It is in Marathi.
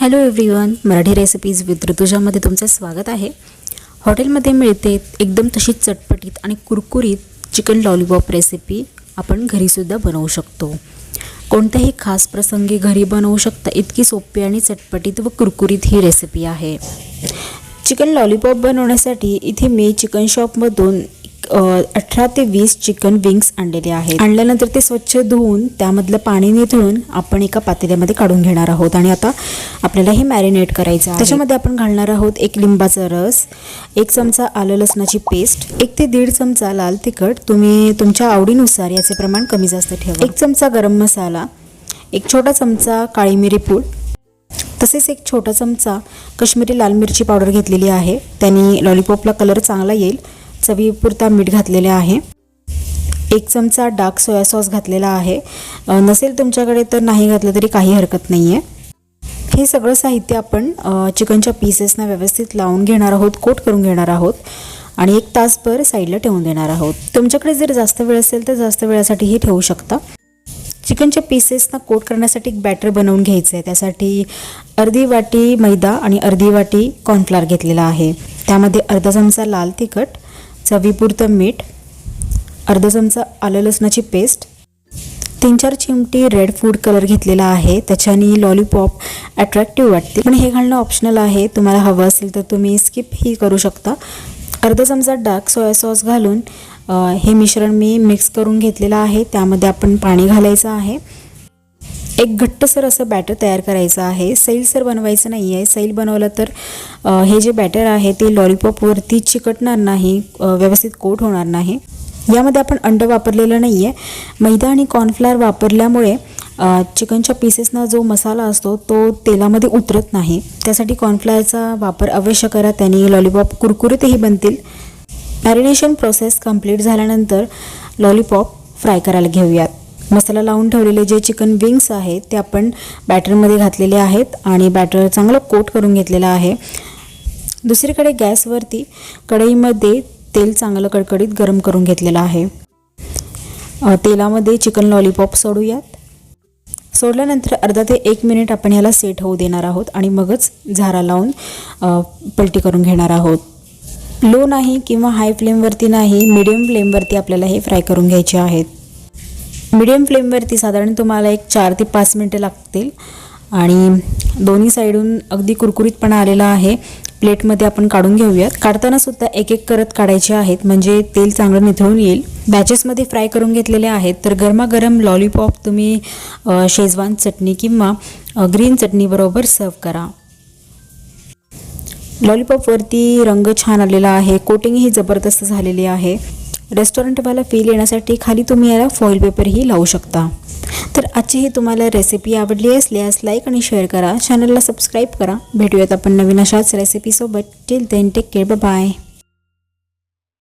Hello everyone Marathi recipes with ऋतुजामध्ये तुमचं स्वागत आहे. हॉटेलमध्ये मिळते एकदम तशी चटपटीत आणि कुरकुरीत चिकन लॉलीपॉप रेसिपी आपण घरीसुद्धा बनवू शकतो. कोणत्याही खास प्रसंगी घरी बनवू शकता इतकी सोपी आणि चटपटीत व कुरकुरीत ही रेसिपी आहे. चिकन लॉलीपॉप बनवण्यासाठी इथे मी चिकन शॉपमधून अठरा ते वीस चिकन विंग्स आणलेले आहेत. आणल्यानंतर ते स्वच्छ धुवून त्यामधलं पाणी निथळून आपण एका पातेल्यामध्ये काढून घेणार आहोत. आणि आता आपल्याला हे मॅरिनेट करायचं त्याच्यामध्ये आपण घालणार आहोत एक लिंबाचा रस एक चमचा आलं लसणाची पेस्ट एक ते दीड चमचा लाल तिखट. तुम्ही तुमच्या आवडीनुसार याचे प्रमाण कमी जास्त ठेवा. एक चमचा गरम मसाला एक छोटा चमचा काळी मिरी पूड तसेच एक छोटा चमचा कश्मीरी लाल मिरची पावडर घेतलेली आहे. त्याने लॉलीपॉपला कलर चांगला येईल. चवीपुरता मीठ घातलेले आहे. एक चमचा डार्क सोया सॉस घातलेला आहे. नसेल तुमच्याकडे तर नाही घातलं तरी काही हरकत नाही आहे हे सगळं साहित्य आपण चिकनच्या पीसेसना व्यवस्थित लावून घेणार आहोत कोट करून घेणार आहोत आणि एक तासभर साईडला ठेवून देणार आहोत. तुमच्याकडे जर जास्त वेळ असेल तर जास्त वेळासाठीही ठेवू शकता. चिकनच्या पीसेसना कोट करण्यासाठी एक बॅटर बनवून घ्यायचं आहे त्यासाठी अर्धी वाटी मैदा आणि अर्धी वाटी कॉर्नफ्लॉर घेतलेला आहे. त्यामध्ये अर्धा चमचा लाल तिखट चवीपुरतं मीठ अर्धा चमचा आलं लसणाची पेस्ट तीन चार चिमटी रेड फूड कलर घेतलेला आहे त्याच्याने लॉलीपॉप अट्रॅक्टिव्ह वाटते. पण हे घालणं ऑप्शनल आहे तुम्हाला हवं असेल तर तुम्ही स्किप ही करू शकता. अर्धा चमचा डार्क सोया सॉस घालून हे मिश्रण मी मिक्स करून घेतलेलं आहे त्यामध्ये आपण पाणी घालायचं आहे. एक घट्टसर असं बॅटर तयार करायचं आहे. सैलसर बनवायचं नाही आहे सैल बनवलं तर हे जे बॅटर आहे ते लॉलीपॉपवरती चिकटणार नाही व्यवस्थित कोट होणार नाही. यामध्ये आपण अंड वापरलेलं नाही आहे मैदा आणि कॉर्नफ्लॉर वापरल्यामुळे चिकनच्या पीसेसना जो मसाला असतो तो तेलामध्ये उतरत नाही. त्यासाठी कॉर्नफ्लॉरचा वापर अवश्य करा. त्याने लॉलीपॉप कुरकुरीतही बनतील. मॅरिनेशन प्रोसेस कंप्लीट झाल्यानंतर लॉलीपॉप फ्राय करायला घेऊयात. मसाला लावून ठेवलेले जे चिकन विंग्स आहेत ते आपण बॅटरमध्ये घातलेले आहेत आणि बॅटर चांगलं कोट करून घेतलेलं आहे. दुसरीकडे गॅसवरती कढईमध्ये तेल चांगलं कडकडीत गरम करून घेतलेलं आहे. तेलामध्ये चिकन लॉलीपॉप सोडूयात. सोडल्यानंतर अर्धा ते एक मिनिट आपण ह्याला सेट होऊ देणार आहोत आणि मगच झारा लावून पलटी करून घेणार आहोत. लो नाही किंवा हाय फ्लेमवरती नाही मिडियम फ्लेमवरती आपल्याला हे फ्राय करून घ्यायचे आहेत. मिडियम फ्लेमवरती साधारण तुम्हाला एक चार ते पाच मिनटं लागतील. आणि दोन्ही साईडून अगदी कुरकुरीतपणा आलेला आहे. प्लेटमध्ये आपण काढून घेऊयात. काढताना सुद्धा एक एक करत काढायचे आहेत. म्हणजे तेल चांगलं निथळून येईल. बॅचेसमध्ये फ्राय करून घेतलेले आहेत. तर गरमागरम लॉलीपॉप तुम्ही शेजवान चटणी किंवा ग्रीन चटणीबरोबर सर्व करा. लॉलीपॉपवरती रंग छान आलेला आहे. कोटिंगही जबरदस्त झालेली आहे. रेस्टॉरंटवाला फील येण्यासाठी खाली तुम्ही याला फॉईल पेपरही लावू शकता. तर आजची ही तुम्हाला रेसिपी आवडली असल्यास लाईक आणि शेअर करा. चॅनलला सबस्क्राईब करा. भेटूयात आपण नवीन अशाच रेसिपीसोबत till then take care bye